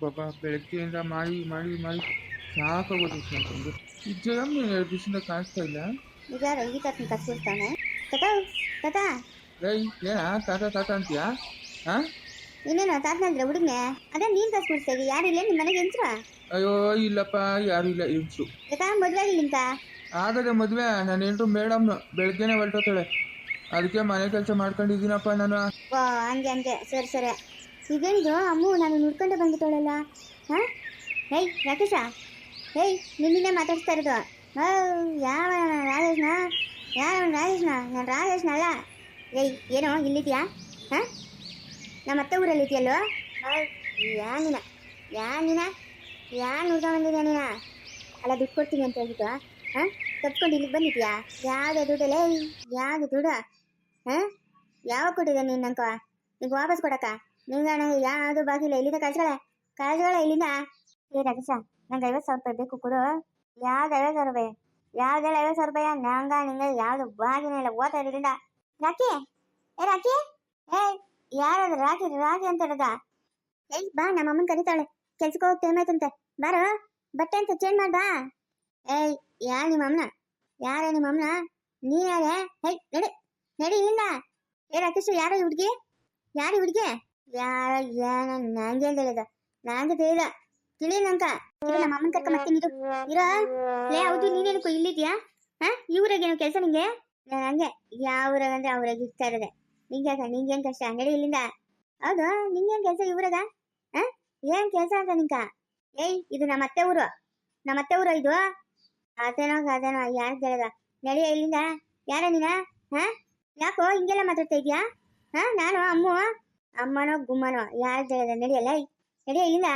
ಪಾಪ ಬೆಳಗ್ಗೆಯಿಂದ ಮಾಡಿ ಮಾಡಿ ಮಾಡಿ ಸಾಕಾಗೋದು ಅಂತಂದು ಈ ಜಯಮ್ ಎರಡು ದಿವಸದಿಂದ ಕಾಣಿಸ್ತಾ ಇಲ್ಲ. ಈಗ ರವಿ ತಾತನ ಕಸ್ಬಿಡ್ತಾನೆ ತಾತ ತಾತ. ರೈ ಏನ ತಾತ ತಾತ ಅಂತೀಯಾ? ಹಾಂ ಇನ್ನೇನು ತಾತನಂದ್ರೆ ಹುಡುಗನೆ? ಅದೇ ನೀನು ಕಸ್ಬಿಡ್ತಾ ಇದೀಯ. ಯಾರು ಇಲ್ಲ? ನಿಮ್ಮ ಮನೆಗೆ ಹೆಂಚ್ರ ಅಯ್ಯೋ ಇಲ್ಲಪ್ಪ ಯಾರು ಇಲ್ಲ ಹೆಂಗ್ಸು ತಾತ ಮದುವೆ ಆಗಿಲ್ಲಿಂಕ ಆಗದೆ ಮದುವೆ ನಾನು ಹೆಂಡ್ರು ಮೇಡಮ್ನು ಬೆಳಗ್ಗೆನೆ ಹೊರಟೋತಾಳೆ ಅದಕ್ಕೆ ಮನೆ ಕೆಲಸ ಮಾಡ್ಕೊಂಡಿದ್ದೀನಪ್ಪ ನಾನು. ಓ ಹಂಗೆ ಹಂಗೆ. ಸರಿ ಸರಿ. ಇದೇನಿದು? ಅಮ್ಮು, ನಾನು ನುಡ್ಕೊಂಡು ಬಂದ್ಬಿಟ್ಟವಳಲ್ಲ ಹಾಂ? ಹೇಯ್ ರಾಕೇಶ. ಹೇಯ್ ನಿನ್ನೆ ಮಾತಾಡ್ಸ್ತಾ ಇರೋದು. ಓ, ಯಾವ ರಾಜೇಶ್ನ? ಯಾವ ರಾಜೇಶ್ನ? ನಾನು ರಾಜೇಶ್ನ ಅಲ್ಲ. ಏಯ್, ಏನೋ, ಇಲ್ಲಿದ್ಯಾ? ಹಾಂ? ನಮ್ಮ ಅತ್ತೆ ಊರಲ್ಲಿ ಇದೆಯಲ್ಲೋ? ಯಾನಿನ? ಯಾನಿನ? ಯಾ ನೀನ ಯಾ ನುಡ್ಕೊಂಡು ಬಂದಿದ್ಯಾ ನೀನ? ಅಲ್ಲ, ದುಡ್ಡು ಕೊಡ್ತೀನಿ ಅಂತ ಹೇಳಿದ್ದು ಹಾಂ? ತಪ್ಕೊಂಡು ಇಲ್ಲಿಗೆ ಬಂದಿದ್ಯಾ? ಯಾವುದೇ ದುಡ್ಡಲ್ಲ ಯಾವ್ದು ದುಡ್ಡು? ಹಾಂ? ಯಾವಾಗ ಕೊಟ್ಟಿದ್ದೆ ನೀನು ನಂಕ ಈಗ ವಾಪಸ್ ಕೊಡಕ್ಕ? ನಿಂಗೆ ನಂಗೆ ಯಾವುದು ಬಾಕಿ ಇಲ್ಲ ಇಲ್ಲಿಂದ ಕಳ್ಸ್ಕೊಳೆ ಇಲ್ಲಿಂದ? ಏ ರಗಸ ನಂಗೆ ಐವತ್ತು ಸಾವಿರ ರೂಪಾಯಿ ಬೇಕು ಕೊಡು. ಯಾವ್ದು ಐವತ್ತು ಸಾವಿರ ರೂಪಾಯಿ? ಯಾವ್ದೆಲ್ಲ ಐವತ್ತು ಸಾವಿರ ರೂಪಾಯಿ? ನಂಗ, ನಿಂಗೆ ಯಾವುದು ಬಾಗಿನ ಇಲ್ಲ, ಓದ್ತಾ ಇಲ್ಲಿಂದ ರಾಕಿ, ಏ ರಾಕಿ, ಏ ಯಾರದು ರಾಕಿ ರಾಕಿ ಅಂತ ಇರೋದ ಏಯ್ ಬಾ, ನಮ್ಮ ಅಮ್ಮನ ಕರಿತಾಳೆ. ಕೆಲ್ಸಕ್ಕೆ ಹೋಗಿ ಟೈಮ್ ಆಯ್ತಂತೆ. ಬಾರೋ, ಬಟ್ಟೆ ಅಂತ ಚೇಂಜ್ ಮಾಡ್, ಬಾ. ಏಯ್ ಯಾರು ನಿಮ್ಮ ಅಮ್ಮನ? ಯಾರ ನಿಮ್ಮ ಅಮ್ಮನ? ನೀ ಯಾರೇ? ಹೇಯ್, ನಡಿ ನಡಿ ಇಲ್ಲಿಂದ. ಏ ರಾಕೇಶ್, ಯಾರ ಹುಡುಗಿ? ಯಾರು ಹುಡುಗಿ? ಯಾರ ಏನ ನಂಗೆ ಅಂತ ಹೇಳಿದ. ನಂಗೆ ತಿಳಿದ ತಿಳಿ ನಮ್ಮ ಅಮ್ಮನ ಇಲ್ಲಿದ್ಯಾ? ಹಾ? ಈ ಊರಾಗೇನು ಕೆಲಸ ನಿಂಗೆ? ನಾನು ಹಂಗೆ. ಯಾವ ಊರಾಗ ಅಂದ್ರೆ ಅವ್ರಾಗ ಇರ್ತಾ ಇರೋದೆ. ನಿಂಗೆ ನಿಂಗೇನ್ ಕಷ್ಟ ನಡಿ ಇಲ್ಲಿಂದ? ಹೌದು ನಿಂಗೇನ್ ಕೆಲಸ ಈ ಊರಾಗ? ಹಾ? ಏನ್ ಕೆಲಸ ಅಂತ ನಿಂಕ ಏಯ್, ಇದು ನಮ್ಮ ಅತ್ತೆ ಊರು. ನಮ್ಮ ಅತ್ತೆ ಊರು ಇದು? ಅದೇನೋ ಅದೇನೋ ಯಾರು ಕೇಳದ ನಡೆಯ, ಇಲ್ಲಿಂದ? ಯಾರ ನೀನ? ಹಾ? ಯಾಕೋ, ಹಿಂಗೆಲ್ಲ ಮಾತಾಡ್ತಾ ಇದೀಯಾ? ಹಾ, ನಾನು, ಅಮ್ಮು? ಅಮ್ಮನೋ ಗುಮ್ಮನೋ ಯಾರು ಹೇಳಿದ ನಡಿಯಲ್ಲ ನಡಿಯ ಇಲ್ಲಿಂದ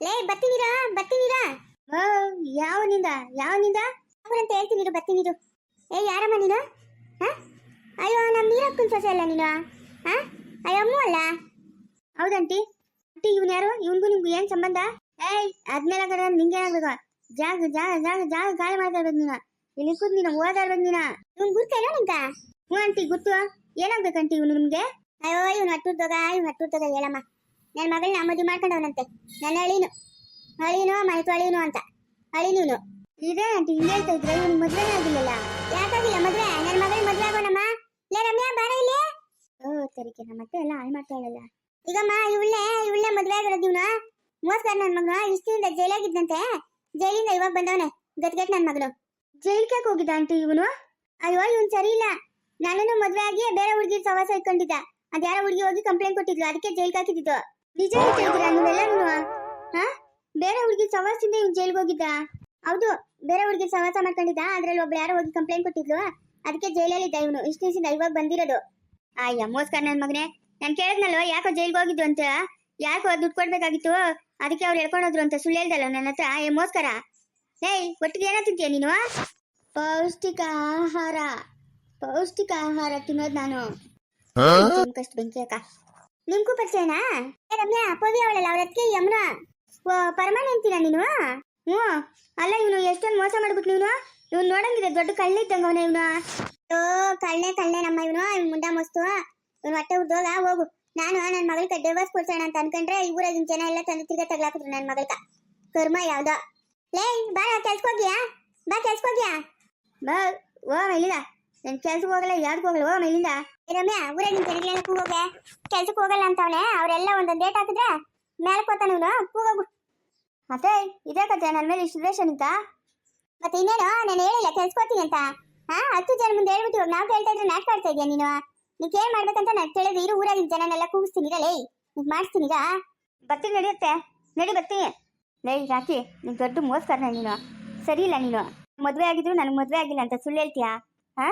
ಲೇ, ಬರ್ತೀನಿರಾ ಬರ್ತೀನಿರಾ. ಓ, ಯಾವನಿಂದ? ಯಾವನಿಂದ? ಅವರಂತ ಹೇಳ್ತೀನಿರು ಬರ್ತೀನಿರು ಏ, ಯಾರಮ್ಮ ನೀನು? ಹಾ? ಅಯ್ಯೋ ನಮ್ಮ ನೀರಕ್ಕನ ಸೊಸೆ ಅಲ್ಲ ನೀನು? ಹಾ? ಅಯ್ಯೋ, ಅಮ್ಮ ಅಲ್ಲ? ಹೌದಂಟಿ ಅಂಟಿ ಇವನ್ ಯಾರು? ಇವನ್ಗೂ ನಿಮ್ಗೆ ಏನು ಸಂಬಂಧ? ಏಯ್ ಅದ್ಮೇಲೆ ಕಡೆ ನಿಂಗೆ ಏನಾಗ್ಬೇಕು? ಜಾಗ ಜಾಗ ಜಾಗ ಜಾಗ ಗಾಳಿ ಮಾಡ್ತಾ ಇರ್ಬೇಕು ನೀನು. ಇಲ್ಲಿ ಕೂತ್ ನೀನು ಓದಾಡ್ಬೇಕು ನೀನು. ಇವ್ನ್ ಗುರ್ತೇನೋ ನಿಂಗ? ಹ್ಞೂ ಆಂಟಿ ಗೊತ್ತು ಏನಾಗ್ಬೇಕಂಟಿ ಇವನು ನಿಮ್ಗೆ? ಅಯ್ಯೋ, ಇವ್ನು ಹಟ್ಟುರ್ದಾಗ ಇವ್ನು ಹಟ್ಟುರ್ದಾಗ ಹೇಳಮ್ಮ. ನನ್ನ ಮಗಳನ್ನ ಮದುವೆ ಮಾಡ್ಕೊಂಡವನಂತೆ. ನನ್ನ ಅಳಿನು. ಅಳಿನು ಮನೆತು ಅಳಿನು ಅಂತ. ಅಳಿನೂನು. ಇದೇ ಆಂಟಿ, ಹಿಂಗೆ ಹೇಳ್ತಾ ಇದ್ರೆ ಇವ್ನು ಮದುವೆನೇ ಆಗಿಲ್ಲಲ್ಲ? ಯಾಕಾಗಿಲ್ಲ ಮದುವೆ? ನನ್ನ ಮಗಳ ಮದುವೆ ಆಗೋಣಮ್ಮ? ಲೇ ರಮ್ಯಾ, ಬಾರ ಇಲ್ಲಿ? ಓ ತರಿಕೆ ನಮ್ಮ ಮತ್ತೆ ಎಲ್ಲ ಹಾಳು ಮಾಡ್ತಾ ಇಲ್ಲಲ್ಲ ಈಗಮ್ಮ ಇವಳೇ ಇವಳೇ ಮದುವೆ ಆಗಿರೋದು ಇವನು? ಮೋಸ್ಕರ್ ನನ್ನ ಮಗನು ಇಷ್ಟಿಂದ ಜೈಲಾಗಿದ್ದಂತೆ ಜೈಲಿಂದ ಇವಾಗ ಬಂದವನೆ ಗಟ್ಗಟ್ ನನ್ನ ಮಗಳು ಜೈಲ್ಗೆ ಹೋಗಿದ್ದ ಆಂಟಿ ಇವನು? ಅಯ್ಯೋ, ಇವನ್ ಸರಿ ಇಲ್ಲ. ನನ್ನನ್ನು ಮದ್ವೆ ಆಗಿ ಬೇರೆ ಹುಡುಗಿ ಸವಾಸ ಇಟ್ಕೊಂಡಿದ್ದ. ಅದ್ಯಾರ ಹುಡುಗಿ ಹೋಗಿ ಕಂಪ್ಲೇಂಟ್ ಕೊಟ್ಟಿದ್ಲು. ಅದಕ್ಕೆ ಜೈಲ್ಗೆ ಹಾಕಿದ್ದು ನಿಜ ಹಾ? ಬೇರೆ ಹುಡುಗಿ ಸವಾಸದಿಂದ ಇವ್ನು ಜೈಲ್ಗೆ ಹೋಗಿದ್ದ? ಹೌದು, ಬೇರೆ ಹುಡುಗಿ ಸವಾಸ ಮಾಡ್ಕೊಂಡಿದ್ದ? ಅದ್ರಲ್ಲಿ ಒಬ್ರು ಯಾರೋ ಹೋಗಿ ಕಂಪ್ಲೇಂಟ್ ಕೊಟ್ಟಿದ್ಲು. ಅದಕ್ಕೆ ಜೈಲಲ್ಲಿ ಇದ್ದ ಇವನು. ಇಷ್ಟು ದಿವಸದಿಂದ ಇವಾಗ ಬಂದಿರೋದು. ಅಯ್ಯ, ಮೋಸ್ಕರ್ ನನ್ನ ಮಗನೇ. ನಾನು ಕೇಳಿದ್ನಲ್ವ? ಯಾಕೋ ಜೈಲ್ಗೆ ಹೋಗಿದ್ದು ಅಂತ? ಯಾಕೋ ದುಡ್ಡು ಕೊಡ್ಬೇಕಾಗಿತ್ತು? ಅದಕ್ಕೆ ಅವ್ರು ಹೇಳ್ಕೊಂಡೋದ್ರು ಅಂತ ಸುಳ್ಳು ಹೇಳ್ದಲ್ಲ ನನ್ನ ಹತ್ರ? ಏ, ಮೋಸ್ಕರ? ಏಯ್ ಒಟ್ಟಿಗೆ ಏನೋ ತಿಂತೀಯ ನೀನು? ಪೌಷ್ಟಿಕ ಆಹಾರ. ಪೌಷ್ಟಿಕ ಆಹಾರ ತಿನ್ನೋದು ನಾನು. ಕಷ್ಟ ಬೆಂಕಿ ಅಕ್ಕ ನಿಮ್ಗೂ ಪರಿಚಯನಾ? ರಮ್ಯಾ ಅಪ್ಪವಿ ಅವಳಲ್ಲ, ಅವ್ರ ಅದಕ್ಕೆ ಯಮುನ. ಓ ಪರ್ಮನೆಂಟಿನ ನೀನು? ಹ್ಞೂ. ಅಲ್ಲ ಇವನು ಎಷ್ಟೊಂದು ಮೋಸ ಮಾಡ್ಬಿಟ್ಟು ನೀನು ಇವ್ನು ನೋಡಂಗಿದೆ ದೊಡ್ಡ ಕಳ್ಳ ಇದ್ದಂಗ ಅವನ ಇವನು. ಓ, ಕಳ್ಳೆ ಕಳ್ಳೆ ನಮ್ಮ ಇವನು. ಇವ್ನು ಮುಂಡ ಮಸ್ತು. ಇವ್ನು ಹೊಟ್ಟೆ ಹುಡ್ದೋಗ ಹೋಗು ನಾನು ನನ್ನ ಮಗಳಿಗೆ ಡಿವೋರ್ಸ್ ಕೊಡ್ಸೋಣ ಅಂತ ಅನ್ಕೊಂಡ್ರೆ ಊರಾಗಿನ ಜನ ಎಲ್ಲ ತಂದು ತಿರ್ಗ ತಗ್ಲಾಕಿದ್ರು ನನ್ನ ಮಗಳಕ ಕರ್ಮ ಯಾವ್ದೋ. ಲೇ ಬಾ ಕೆಲ್ಸಕ್ಕೋಗ್ಯಾ ಬಾ ಕೆಲ್ಸಕ್ಕೋಗ್ಯಾ ಬಾ, ಓ ಮೇಲಿಂದ ನಾನು ಕೆಲ್ಸಕ್ಕೆ ಹೋಗಲ್ಲ, ಯಾವ್ದಕ್ಕೆ ಹೋಗಲ್ಲ ಓ ಇಲ್ಲಿಂದ. ರಮ್ಯಾ ಊರಾಗಿನ ಜನಗಳೆಲ್ಲ ಕೂಗೋಗೆ ಕೆಲ್ಸಕ್ಕೆ ಹೋಗಲ್ಲ ಅಂತವನೆ, ಅವರೆಲ್ಲ ಒಂದೊಂದು ಡೇಟ್ ಹಾಕಿದ್ರೆ ಮೇಲೆ ಕೂತಾನ ಇವನು ಕೂಗೋಗು ಮತ್ತೆ ಇದೇ ಕತೆ ನನ್ನ ಮೇಲೆ ಇಷ್ಟು ದ್ವೇಷ ನಿಂತ? ಮತ್ತೆ ಇನ್ನೇನು, ನಾನು ಹೇಳಿಲ್ಲ, ಕೆಲ್ಸಕ್ಕೆ ಅಂತ. ಹಾ ಹತ್ತು ಜನ ಮುಂದೆ ಹೇಳ್ಬಿಟ್ಟು ಇವಾಗ ನಾವು ಕೇಳ್ತಾ ಇದ್ರೆ ನಾಟಕ ಆಡ್ತಾ ಇದೆಯಾ ನೀನು? ನೀನು ಏನ್ ಮಾಡ್ಬೇಕಂತ ನಾನು ಕೇಳಿದ್ರೆ ಇರು ಊರಾಗಿನ ಜನನೆಲ್ಲ ಕೂಗಿಸ್ತೀನಿ ಲೇ ಮಾಡ್ತೀನಿ ಈಗ ಬರ್ತೀನಿ, ನಡೆಯುತ್ತೆ. ನಡಿ ಬರ್ತೀನಿ. ನೈ ರಾಕಿ ನೀನು ದೊಡ್ಡ ಮೋಸ್ಕರನ ನೀನು. ಸರಿ ಇಲ್ಲ ನೀನು. ಮದುವೆ ಆಗಿದ್ರು ನನಗೆ ಮದುವೆ ಆಗಿಲ್ಲ ಅಂತ ಸುಳ್ಳು ಹೇಳ್ತೀಯಾ? ಹಾ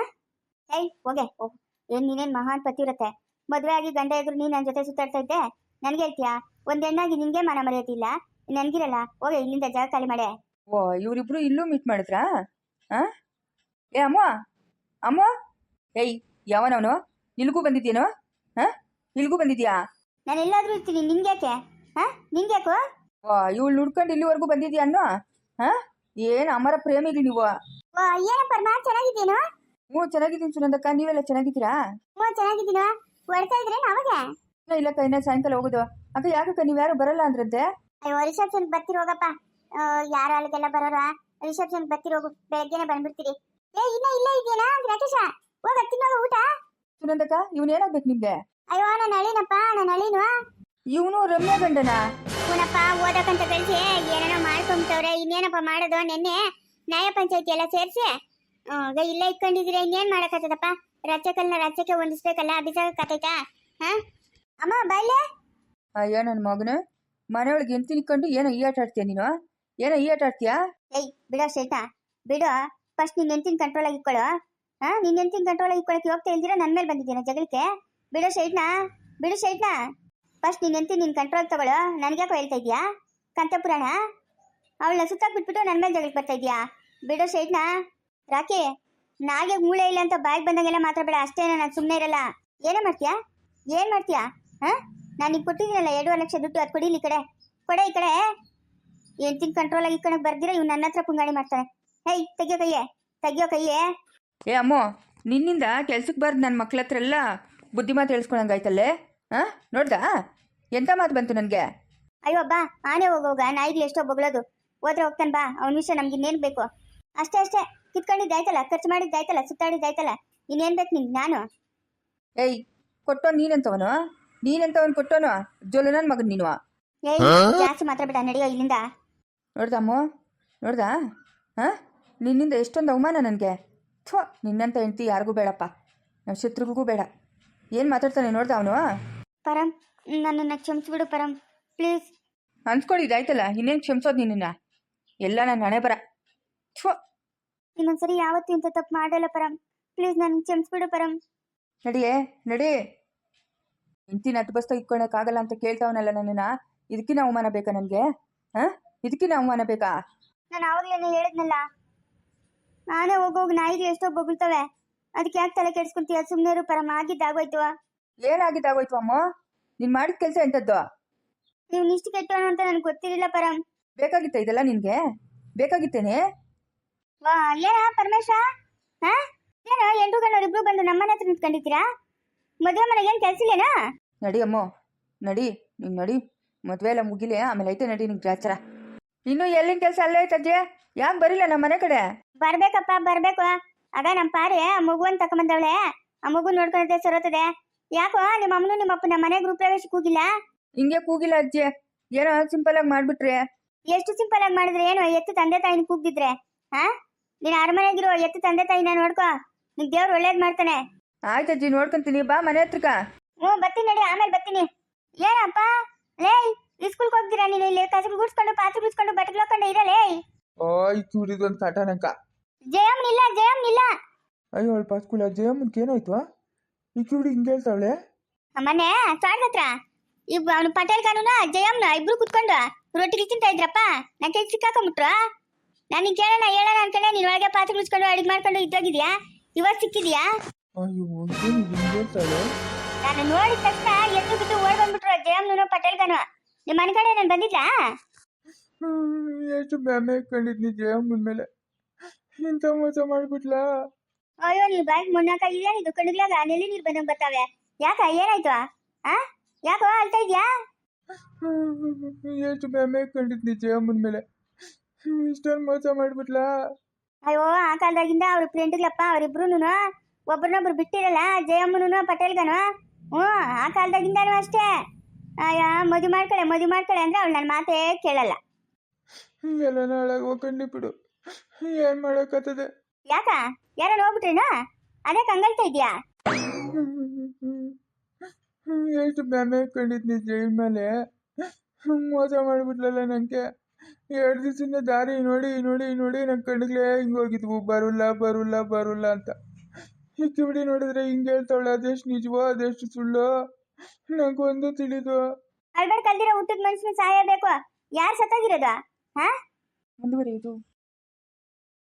ಏಯ್ ಹೋಗೆ ಹೋಗು. ಏನ್ ನೀನೇನ್ ಮಹಾನ್ ಪತಿವ್ರತೆ ಮದುವೆ ಆಗಿ ಗಂಡ ಇದ್ರು ನೀನ್ ನನ್ನ ಜೊತೆ ಸುತ್ತಾಡ್ತಾ ಇದ್ದೆ? ನನ್ಗೆ ಹೇಳ್ತೀಯಾ? ಒಂದ್ ಹೆಣ್ಣಾಗಿ ನಿನ್ಗೆ ಮಾನ ಮರ್ಯಾದಿಲ್ಲ? ನನ್ಗಿರಲ್ಲ ಹೋಗೆ ಇಲ್ಲಿಂದ ಜಾಗ ಖಾಲಿ ಮಾಡೆ. ಓ ಇವ್ರಿಬ್ರು ಇಲ್ಲೂ ಮೀಟ್ ಮಾಡಿದ್ರಾ? ಆ? ಏ ಅಮ್ಮ ಅಮ್ಮ? ಏಯ್ ಯಾವನವನು? ಇಲ್ಗೂ ಬಂದಿದ್ಯೇನೋ? ಹಾ ಇಲ್ಗೂ ಬಂದಿದ್ಯಾ? ನಾನು ಎಲ್ಲಾದ್ರೂ ಇರ್ತೀನಿ ನಿಂಗ್ಯಾಕೆ ಹಾ ನಿನ್ಗ್ಯಾಕೋ? ಓ ಇವಳು ನುಡ್ಕೊಂಡು ಇಲ್ಲಿವರೆಗೂ ಬಂದಿದ್ಯಾ ಅನ್ನೋ? ಹಾ ಏನು ಅಮರ ಪ್ರೇಮಿಗಳು ನೀವು? ಓ ಏನಪ್ಪ ಮಾ ಚೆನ್ನಾಗಿದ್ದೀನೋ? ಹ್ಞೂ ಚೆನ್ನಾಗಿದ್ದೀನಿ ಸುನಂದಕ್ಕ. ನೀವೆಲ್ಲ ಚೆನ್ನಾಗಿದ್ದೀರಾ? ಹ್ಞೂ ಚೆನ್ನಾಗಿದ್ದೀನೋ. ಹೊಡ್ತಾ ಇದ್ರೆ ಅವಾಗ? ಇಲ್ಲ ಇನ್ನ ಸಾಯಂಕಾಲ ಹೋಗೋದು. ಅಕ್ಕ ಯಾಕಕ್ಕ ನೀವು ಯಾರು ಬರಲ್ಲ ಅಂದ್ರಂತೆ? ಅಯ್ಯೋ ರಿಸೆಪ್ಷನ್ ಬರ್ತೀರಿ ಹೋಗಪ್ಪ. ಯಾರು ಅಲ್ಲಿಗೆಲ್ಲ ಬರೋರ? ರಿಸೆಪ್ಷನ್ ಬರ್ತೀರಿ ಹೋಗು. ಬೆಳಗ್ಗೆನೆ ಬಂದ್ಬಿಡ್ತೀರಿ. ಏ ಇನ್ನ ಇಲ್ಲ ಇದೆಯಾ ರಾಕೇಶ? ಹೋಗ ತಿನ್ನೋಗ ಊಟ. ಸುನಂದಕ್ಕ ಇವನ್ ಏನಾಗ್ಬೇಕು ನಿಮ್ಗೆ? ಅಯ್ಯೋ ನಾನು ಅಳಿನಪ್ಪ ನಾನು ಅಳಿನು. ಇವನು ರಮ್ಯಾ ಗಂಡನ? ಇವನಪ್ಪ ಓದಕ್ಕಂತ ಕಳಿಸಿ ಏನೇನೋ ಮಾಡ್ಕೊಂಬಿಟ್ಟವ್ರೆ. ಇನ್ನೇನಪ್ಪ ಮಾಡೋದು ನೆನ್ನೆ ನ್ಯಾಯ ಪಂಚಾಯತಿ ಎಲ್ಲ ಸೇರಿಸಿ. ಇಲ್ಲೇ ಇಟ್ಕೊಂಡಿದ್ರೆ ಇನ್ನೇನ್ ಮಾಡಕತ್ತದಪ್ಪ ರಾಜ್ಯಕಲ್ನ ರಾಜ್ಯಕ್ಕೆ ಹೊಂದಿಸ್ಬೇಕಲ್ಲ ಬಿಸಾಕತ್ತೈತಾ ಹಾ ಅಮ್ಮ ಬಾಯ್ಲೆ ಅಯ್ಯೋ ನನ್ನ ಮಗನು? ಮನೆಯೊಳಗೆ ಎಂತ ನಿಕ್ಕೊಂಡು ಏನೋ ಈ ಆಟ ಆಡ್ತೀಯ ನೀನು? ಏನೋ ಈ ಆಟ ಆಡ್ತೀಯಾ? ಏಯ್ ಬಿಡೋ ಶೇಟಾ ಬಿಡು. ಫಸ್ಟ್ ನಿನ್ನ ಹೆಂಡತಿನ ಕಂಟ್ರೋಲ್ ಆಗಿ ಇಟ್ಕೊಳ್ಳೋ ಹಾ ನಿನ್ನ ಹೆಂಡತಿನ ಕಂಟ್ರೋಲ್ ಆಗಿ ಇಕ್ಕೊಳಕ್ಕೆ ಹೋಗ್ತಾ ಇಲ್ದಿರ ನನ್ನ ಮೇಲೆ ಬಂದಿದ್ದೀನ ಜಗಳಕ್ಕೆ? ಬಿಡೋ ಶೈಟ್ನ ಬಿಡು ಶೈಟ್ನ ಫಸ್ಟ್ ನಿನ್ನ ಹೆಂಡತಿ ನಿನ್ನ ಕಂಟ್ರೋಲ್ ತಗೊಳ್ಳೋ ನನಗ್ಯಾಕೋ ಹೇಳ್ತಾ ಇದೀಯಾ ಕಂತಪುರಾಣ ಅವಳನ್ನ ಸುತ್ತಾಕ್ ಬಿಟ್ಬಿಟ್ಟು ನನ್ನ ಮೇಲೆ ಜಗಳಕ್ಕೆ ಬರ್ತಾ ಇದೀಯಾ ಬಿಡೋ ಶೈಟ್ನ ರಾಕಿ ನಾಗೆ ಮೂಳೆ ಇಲ್ಲ ಅಂತ ಬಾಯಿಗೆ ಬಂದಂಗೆಲ್ಲ ಬೇಡ ಅಷ್ಟೇ ನಾನು ಸುಮ್ಮನೆ ಇರಲ್ಲ. ಏನೇ ಮಾಡ್ತೀಯಾ? ಏನ್ ಮಾಡ್ತೀಯಾ? ಹಾ? ನಾನು ನಿಂಗೆ ಕೊಟ್ಟಿದ್ದೀನಲ್ಲ ಎರಡೂವರೆ ಲಕ್ಷ ದುಡ್ಡು ಅದು ಕೊಡಿಲಿ ಈ ಕಡೆ. ಕೊಡೆ ಈ ಕಡೆ. ಎಂತಿನ ಕಂಟ್ರೋಲ್ ಆಗಿ ಕಣಕ್ಕೆ ಬರ್ದಿರ ಇವ್ ನನ್ನ ಹತ್ರ ಪುಂಗಾಣಿ ಮಾಡ್ತಾನೆ. ಹೇಯ್ ತೆಗಿಯೋ ಕೈಯೇ ತೆಗಿಯೋ ಕೈಯೇ. ಏ ಅಮ್ಮ ನಿನ್ನಿಂದ ಕೆಲ್ಸಕ್ಕೆ ಬರ್ದು ನನ್ನ ಮಕ್ಳ ಹತ್ರ ಎಲ್ಲ ಬುದ್ಧಿ ಮಾತು ಹೇಳ್ಸ್ಕೊಳಂಗಾಯ್ತಲ್ಲೇ ಹಾಂ? ನೋಡ್ದಾ? ಎಂತ ಮಾತು ಬಂತು ನನಗೆ? ಅಯ್ಯೋ ಬಾ ಆನೆ ಹೋಗೋಗ ನಾಯಿಗ್ಲಿ ಎಷ್ಟೋ ಬೊಗಳೋದು. ಹೋದ್ರೆ ಹೋಗ್ತಾನೆ ಬಾ ಅವನ ವಿಷಯ ನಮ್ಗೆ ಇನ್ನೇನು ಬೇಕು? ಅಷ್ಟೇ ಅಷ್ಟೇ. ಕಿತ್ಕೊಂಡಿದ್ದಾಯ್ತಲ್ಲ ಖರ್ಚು ಮಾಡಿದ್ದಾಯ್ತಲ್ಲ ಸುತ್ತಾಡಿದ್ದಾಯ್ತಲ್ಲ. ಇನ್ನೇನ್ ಬೇಕು ನಿಂಗೆ ನಾನು? ಏಯ್ ಕೊಟ್ಟೋ ನೀನಂತವನು? ನೀನಂತವನು ಕೊಟ್ಟೋನು? ಜೋಲು ನನ್ ಮಗನ್ ನೀನು? ಏಯ್ ಜಾಸ್ತಿ ಮಾತ್ರ ಬಿಡ ನಡೆಯೋ ಇಲ್ಲಿಂದ. ನೋಡ್ದಮ್ಮ ನೋಡ್ದಾ? ಹಾ? ನಿನ್ನಿಂದ ಎಷ್ಟೊಂದು ಅವಮಾನ ನನಗೆ. ಥೋ ನಿನ್ನಂತ ಹೆಂಡ್ತಿ ಯಾರಿಗೂ ಬೇಡಪ್ಪ. ನಮ್ಮ ಶತ್ರುಗೂ ಬೇಡ. ಏನ್ ಮಾತಾಡ್ತಾನೆ ನೋಡ್ದ ಅವನು? ಪರಂ ನನ್ನನ್ನು ಕ್ಷಮಿಸ್ಬಿಡು ಪರಂ. ಪ್ಲೀಸ್. ಅನ್ಸ್ಕೊಂಡಿದ್ದಾಯ್ತಲ್ಲ ಇನ್ನೇನು ಕ್ಷಮಿಸೋದು ನಿನ್ನ ಎಲ್ಲ ನನ್ನ ಹಣೆ ಬರ ಥೋ ಇನ್ನೊಂದ್ಸರಿ ಯಾವತ್ತೂ ಇಂಥ ತಪ್ಪು ಮಾಡಲ್ಲ ಪರಂ. ಪ್ಲೀಸ್ ನನ್ ಕ್ಷಮಿಸ್ಬಿಡು ಪರಂ. ನಡಿಯೇ ನಡಿ ಇಂತಿನ ನಟ್ಟು ಬಸ್ತ ಇಟ್ಕೊಳಕ್ಕಾಗಲ್ಲ ಅಂತ ಕೇಳ್ತಾವನಲ್ಲ ನನ್ನನ್ನು. ಇದಕ್ಕಿನ ಅವಮಾನ ಬೇಕಾ ನನಗೆ? ಹಾಂ? ಇದಕ್ಕಿನ ಅವಮಾನ ಬೇಕಾ? ನಾನು ಆವಾಗಲೇ ಹೇಳಿದ್ನಲ್ಲ. ನಾನೇ ಹೋಗೋಗಿ ನಾಯಿಗೆ ಎಷ್ಟೋ ಬೊಗಳ್ತವೆ. ಅದಕ್ಕೆ ಯಾಕೆ ತಲೆ ಕೆಡಿಸ್ಕೊಂತೀಯ? ಸುಮ್ಮನೆ ಪರಮ ಆಗಿದ್ದಾಗೋಯ್ತು. ಏನಾಗಿದ್ದಾಗೋಯ್ತು ಅಮ್ಮ? ನೀನು ಮಾಡಿದ ಕೆಲಸ ಎಂಥದ್ದು? ನೀವು ನಿಷ್ಠ ಕೆಟ್ಟವನು ಅಂತ ನನಗೆ ಗೊತ್ತಿರಲಿಲ್ಲ ಪರಂ. ಬೇಕಾಗಿತ್ತ ಇದೆಲ್ಲ ನಿನಗೆ? ಬೇಕಾಗಿತ್ತೇನೆ? ವಾ ಏನ ಪರಮೇಶ? ಹಾ? ಏನೋ ಎಂಟು ಗಂಡ ಇಬ್ರು ಬಂದು ನಮ್ಮನೆ ಹತ್ರ ನಿಂತ್ಕೊಂಡಿದ್ದೀರಾ? ಮದುವೆ ಮನೆಗೆ ಏನು ಕೆಲಸ ಇಲ್ಲೇನಾ? ನಡಿ ಅಮ್ಮ ನಡಿ ನೀನು ನಡಿ. ಮದುವೆ ಎಲ್ಲ ಮುಗಿಲಿ ಆಮೇಲೆ ಐತೆ ನಡಿ ನಿಂಗೆ ಗ್ರಾಚಾರ ಇನ್ನು ಎಲ್ಲಿನ ಕೆಲಸ? ಅಲ್ಲೇ ಐತಜ್ಜೆ ಯಾಕೆ ಬರಿಲ್ಲ ನಮ್ಮ ಮನೆ ಕಡೆ? ಬರ್ಬೇಕಪ್ಪ ಬರ್ಬೇಕು. ಆಗ ನಮ್ಮ ಪಾರಿ ಆ ಮಗುವನ್ ತಕೊಂಬಂದವಳೆ. ಆ ಮಗು ನೋಡ್ಕೊಂಡೆ ಸರೋತದೆ. ಯಾಕೋ ನಿಮ್ಮ ಅಮ್ಮನು ನಿಮ್ಮ ಅಪ್ಪ ನಮ್ಮ ಮನೆ ಗೃಹ ಪ್ರವೇಶಕ್ಕೆ ಹೋಗಿಲ್ಲ? ಹಿಂಗೆ ಕೂಗಿಲ್ಲ ಅಜ್ಜಿ. ಏನೋ ಸಿಂಪಲ್ ಆಗಿ ಮಾಡ್ಬಿಟ್ರೆ. ಎಷ್ಟು ಸಿಂಪಲ್ ಆಗಿ ಮಾಡಿದ್ರೆ ಏನೋ? ಎತ್ತು ತಂದೆ ತಾಯಿನ ಕೂಗಿದ್ರೆ ಹಾ ನೀನ್ ಅರಮನೆಗಿರೋ ಎತ್ತು ತಂದೆ ತಾಯಿನ ನೋಡ್ಕೋ. ನಿನ್ ದೇವ್ರು ಒಳ್ಳೇದ್ ಮಾಡ್ತಾನೆ. ಆಯ್ತಜ್ಜಿ ನೋಡ್ಕೊಂತೀನಿ. ಬಾ ಮನೆ ಹತ್ರಕ ಹ್ಞೂ ಬರ್ತೀನಿ ನಡಿ ಆಮೇಲೆ ಬರ್ತೀನಿ. ಏನಪ್ಪ? ಲೇ ಸ್ಕೂಲ್ಗೆ ಹೋಗ್ತೀರಾ ನೀನು ಇಲ್ಲಿ? ಕಸಗಳು ಗುಡ್ಸ್ಕೊಂಡು ಪಾತ್ರೆ ಗುಡ್ಸ್ಕೊಂಡು ಬಟ್ಟೆಗಳು ಹಾಕೊಂಡು ಇರಲೇ ಓಯ್ ಚೂರಿದೊಂದು ಕಟನಕ ಜಯಮ್ ಇಲ್ಲ ಜಯಮ್ ಇಲ್ಲ. ಅಯ್ಯೋ ಅವಳು ಪಾಸ್ಕೂಲ ಜಯಮ್ಮನ್ಗೆ ಏನಾಯ್ತು ಈ ಚೂಡಿ ಹಿಂಗೆ ಹೇಳ್ತಾವಳೆ? ಮನೆ ಸ್ಟಾರ್ಟ್ ಹತ್ರ. ಇಬ್ಬ ಅವನು ಪಟೇಲ್ ಕಾನೂನ ಜಯಮ್ನ ಇಬ್ರು ಕುತ್ಕೊಂಡು ರೊಟ್ಟಿ ತಿಂತಾ ಇದ್ರಪ್ಪ. ನಾ ಕೈ ಸಿಕ್ಕಾಕೊಂಬಿಟ್ರು ನಾನು ಕೇಳೋಣ ಹೇಳೋಣ ಅನ್ಕೊಂಡೆ. ನೀನು ಒಳಗೆ ಪಾತ್ರೆ ಗುಡ್ಸ್ಕೊಂಡು ಅಡಿಗೆ ಮಾಡ್ಕೊಂಡು ಇದ್ದೋಗಿದ್ಯಾ? ಇವತ್ತು ಸಿಕ್ಕಿದ್ಯಾ? ಅಯ್ಯೋ ಏನು ಹಿಂಗೆ ಹೇಳ್ತಾಳೆ ನಾನು ನೋಡಿದ ತಕ್ಷಣ ಎದ್ದು ಬಿದ್ದು ಓಡ್ ಬಂದ್ಬಿಟ್ರು ಜಯಮ್ನು ಪಟೇಲ್ ಕಾನು ನಿಮ್ಮ ಮನೆ ಕಡೆ ನಾನು ಬಂದಿದ್ಲಾ ಎಷ್ಟು ಮ್ಯಾಮೆ ಕಂಡಿದ್ನಿ ಜಯಮ್ಮನ ಮೇಲೆ ಇಂಥ ಮೋಸ ಮಾಡ್ಬಿಟ್ಲಾ? ಅಯ್ಯೋ ನೀ ಮೊನ್ನೆ ಮುನ್ನಾಕ ಇದೇನಿದು ಕಣ್ಗ್ಲಾಗ ನೆಲ್ಲಿ ನೀರು ಬಂದಂಗೆ ಬರ್ತಾವೆ. ಯಾಕ ಏನಾಯ್ತು? ಆ? ಯಾಕೋ ಅಳ್ತಾ ಇದ್ಯಾ? ಎಷ್ಟು ಮ್ಯಾಮೆ ಕಂಡಿದ್ನಿ ಜಯಮ್ಮನ ಮೇಲೆ ಇಷ್ಟೊಂದು ಮೋಸ ಮಾಡ್ಬಿಟ್ಲಾ. ಅಯ್ಯೋ ಆ ಕಾಲದಾಗಿಂದ ಅವ್ರ ಫ್ರೆಂಡ್ಗಳಪ್ಪ ಅವ್ರಿಬ್ರು ಒಬ್ರನ್ನೊಬ್ರು ಬಿಟ್ಟಿರಲ್ಲ ಜಯಮ್ಮನು ಪಟೇಲ್ಗನು? ಹ್ಞೂ ಆ ಕಾಲದಾಗಿಂದನೂ ಅಷ್ಟೇ. ಅಯ್ಯ ಮದುವೆ ಮಾಡ್ಕೊಳೆ ಮದುವೆ ಮಾಡ್ಕೊಳೆ ಅಂದ್ರೆ ಅವಳು ನನ್ನ ಮಾತೇ ಕೇಳಲ್ಲ. ಎಲ್ಲ ನಾಳಾಗ ಹೋಗ್ಕೊಂಡಿ ಬಿಡು. ಏನ್ ಮಾಡಕತ್ತದೆ? ಯಾಕ? ಯಾರೋ ಹೋಗ್ಬಿಟ್ರೇನೋ? ಅದೇ ಕಂಗಳ್ತಾ ಇದೆಯಾ? ಎಷ್ಟು ಬೆಮ್ಮೆ ಕಂಡಿದ್ನಿ ಜೈಲ್ ಮೇಲೆ. ಮೋಸ ಮಾಡ್ಬಿಟ್ಲಲ್ಲ ನಂಗೆ. ಎರಡು ದಿವಸದಿಂದ ದಾರಿ ನೋಡಿ ನೋಡಿ ನೋಡಿ ನನ್ನ ಕಣ್ಗಳೇ ಹಿಂಗೋಗಿದ್ವು ಬರುಲ್ಲ ಬರುಲ್ಲ ಬರುಲ್ಲ ಅಂತ. ಈ ಬಿಡಿ ನೋಡಿದ್ರೆ ಹಿಂಗೆ ಹೇಳ್ತಾಳೆ ಅದೆಷ್ಟು ನಿಜವೋ ಅದೆಷ್ಟು ಸುಳ್ಳು? ನಂಗೊಂದು ತಿಳಿದು. ಅಳ್ಬೇಡ್ ಕಲ್ದಿರೋ ಹುಟ್ಟಿದ ಮನುಷ್ಯನ ಯಾರ್ ಯಾರು ಸತ್ತಾಗಿರೋದು ಹಾ? ಮುಂದುವರಿಯುವುದು.